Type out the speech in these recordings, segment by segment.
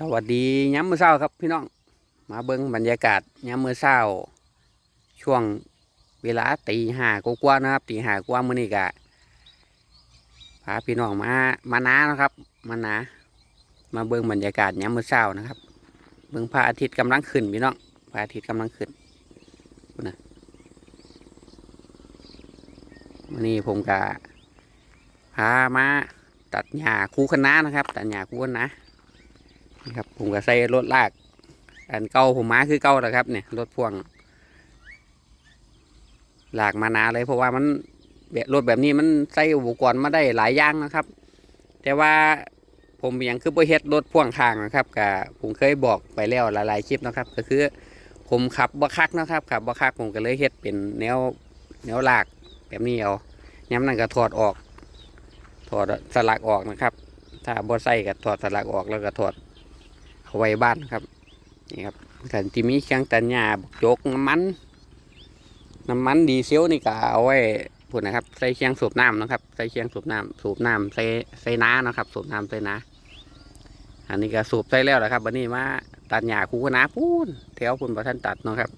สวัสดีย้ำมือเช้าครับพี่น้อง มาเบิ้งบรรยากาศย้ำมือเช้า ช่วงเวลาตีห้ากว่านะครับตีห้ากว่ามื้อนี้กะพาพี่น้องมามานานะครับ มานามาเบิ้งบรรยากาศย้ำมือเช้านะครับ เบิ้งพระอาทิตย์กำลังขึ้นพี่น้องพระอาทิตย์กำลังขึ้นนะวันนี้ผมกะพามาตัดหญ้าคูคณะนะครับ ตัดหญ้าคูคณะ นะครับผมก็ใส่รถลาก อันเก่าผมมาคือเก่าแหละครับเนี่ยรถพ่วงหลากมานาเลยเพราะว่ามันแบบรถแบบนี้มันใส่อุปกรณ์มาได้หลายอย่างนะครับ แต่ว่าผมยังคือบ่เฮ็ดรถพ่วงทางนะครับกับผมเคยบอกไปแล้วหลายๆคลิปนะครับ ก็คือผมขับบ่คักนะครับขับบ่คักผมก็เลยเฮ็ดเป็นแนวแนวลากแบบนี้เอาย้ำนั่นก็ถอดออก ถอดสลักออกนะครับ ถ้าบ่ใส่ก็ถอดสลักออกแล้วก็ถอด ไว้บ้านครับนี่ครับกันที่มีเครื่องตัดหญ้าบกโจกน้ำมัน น้ำมันดีเซลนี่ก็เอาไว้พูดนะครับใส่เคียงสูบน้ำนะครับใส่เคียงสูบน้ำสูบน้ำใส่ใส่น้านะครับ สูบน้ำใส่น้าอันนี้ก็สูบใส่แล้วแหละครับวันนี้มาตัดหญ้าคูกน้าพูนแถวพูนประท่านตัดนะครับ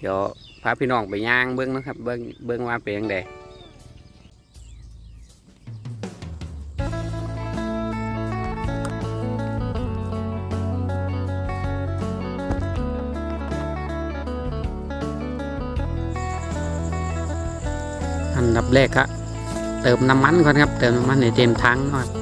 เดี๋ยวพาพี่น้องไปย่างเบิ้องนะครับ เบิ้องเบิ้องว่าเป็นยังไง อันดับแรกครับเติมน้ำมันก่อนครับ เติมน้ำมันในเต็มถังครับ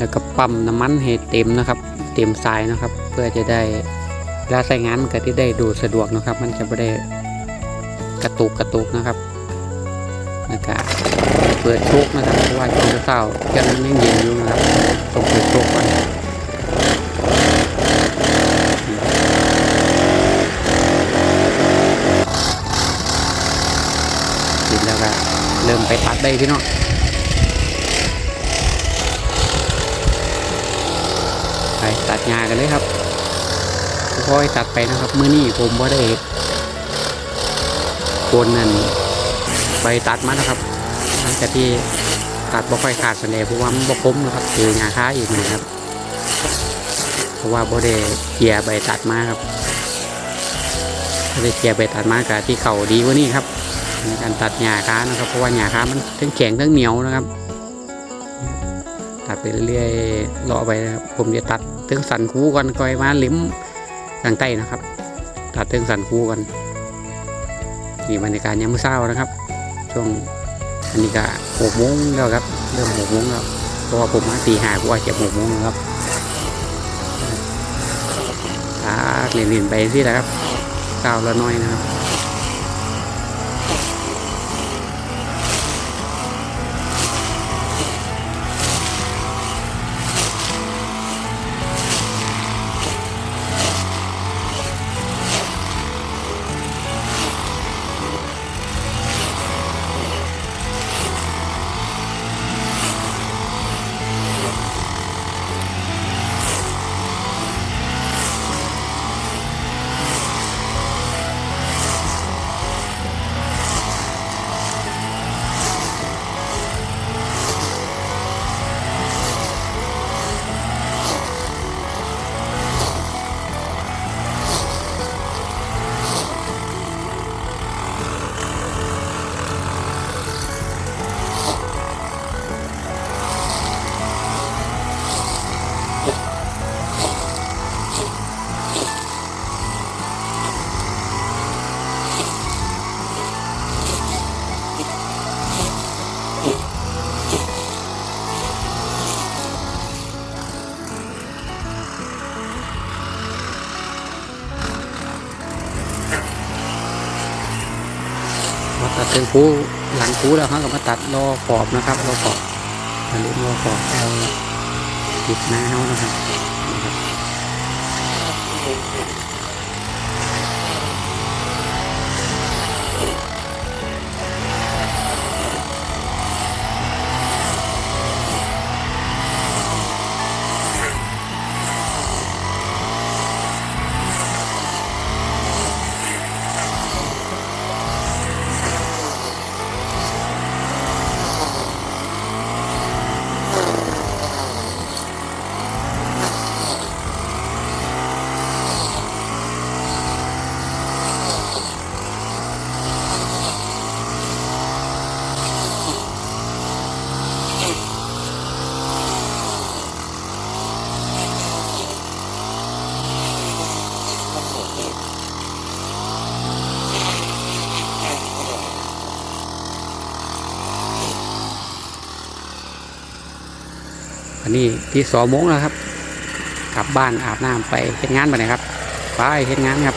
แล้วก็ปั๊มน้ำมันให้เต็มนะครับ เต็มทรายนะครับ เพื่อจะได้เวลาใช้งานก็ที่ได้ดูสะดวกนะครับ มันจะไม่ได้กระตุกกระตุกนะครับแล้วก็เปิดโชคนะครับเพราะว่าช่วงเช้าๆยังยังเย็นอยู่นะครับต้องเปิดโชคก่อนปิดแล้วก็เริ่มไปตัดได้พี่น้อง ตัดหญ้ากันเลยครับค่อยตัดไปนะครับมื้อนี้ผมบ่ได้โกนนั่นไปตัดมานะครับหลังจากที่ตัดบ่ค่อยขาดสันเลยเพราะว่ามันบ่คมนะครับเจอหญ้าค้าอีกนะครับเพราะว่าบ่ได้เกี่ยใบตัดมาครับถ้าได้เกี่ยใบตัดมากะที่เข่าดีกว่านี้ครับในการตัดหญ้าค้านะครับ เพราะว่าหญ้าค้ามันทั้งแข็งทั้งเหนียวนะครับ ตัดไปเรื่อยๆเลาะไปนะครับผมจะตัดถึงสันคูก่อนก่อยมาลิ้มทางใต้นะครับ ตัดถึงสันคูก่อนนี่บรรยากาศยามมื้อเช้านะครับ ช่วงอันนี้ก็หกโมงแล้วครับเริ่มหกโมงแล้วเพราะว่าผมมาตีห้ากว่าจะหกโมงแล้วครับตัดเรียนๆไปสินะครับเก้าละน้อยนะครับ เป็นคูหลังคูแล้วเขาก็มาตัดรอขอบนะครับรอขอบอย่าลืมรอขอบเอาติดหน้าเขานะครับ อันนี้ที่สองโมงแล้วครับ กลับบ้านอาบน้ำไปเห็นงานไปไหนครับ ไปเห็นงานครับ